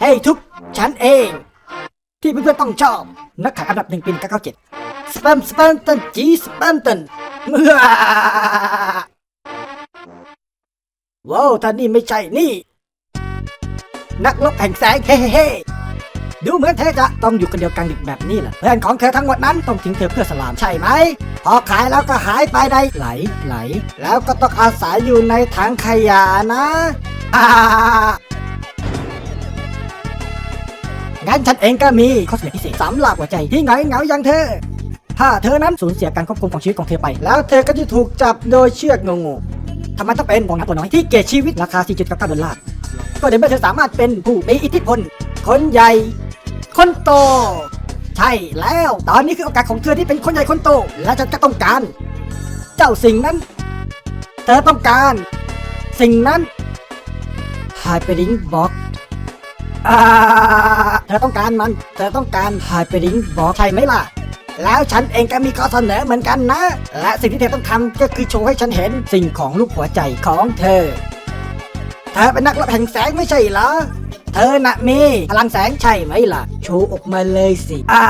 ให้ทุก ฉันเอง ที่เพื่อนๆต้องชอบ นักขายอันดับหนึ่งปี997สแปมสแปมตันจีสแปมตันเมื่อว้าวท่านนี่ไม่ใช่นี่ นักลบแห่งแสงเฮ้เฮ้ดูเหมือนเธอจะต้องอยู่คนเดียวกลางดึกแบบนี้แหละเพื่อนของเธอทั้งหมดนั้นต้องทิ้งเธอเพื่อสลามใช่ไหม พอขายแล้วก็หายไปได้ไหลไหล แล้วก็ต้องอาศัยอยู่ในถังขยะนะอ่า งั้นฉันเองก็มีข้อเสนอพิเศษสำหรับหัวใจที่เหงาเหงาอย่างเธอ ถ้าเธอนั้นสูญเสียการควบคุมของชีวิตของเธอไป แล้วเธอก็จะถูกจับโดยเชือกงงๆทำไมต้องเป็นวงนักตัวน้อยที่เกตชีวิตราคา 4.99ดอลลาร์ก็เดี๋ยวเมื่อเธอสามารถเป็นผู้มีอิทธิพล คนใหญ่ คนโต ใช่แล้ว ตอนนี้คือโอกาสของเธอที่เป็นคนใหญ่คนโต และฉันก็ต้องการ เจ้าสิ่งนั้น เธอต้องการ สิ่งนั้น Hyperdink Box อ่าเธอ อต้องการมัน เธอต้องการ Hyperdink Box ใช่ไหมล่ะ แล้วฉันเองก็มีข้อเสนอเหมือนกันนะ และสิ่งที่เธอต้องทำก็คือโชว์ให้ฉันเห็นสิ่งของลูกหัวใจของเธอ เธอเป็นนักรบแห่งแสงไม่ใช่เหรอ เธอน่ะมีพลังแสงใช่ไหมล่ะ โชว์ออกมาเลยสิอ่า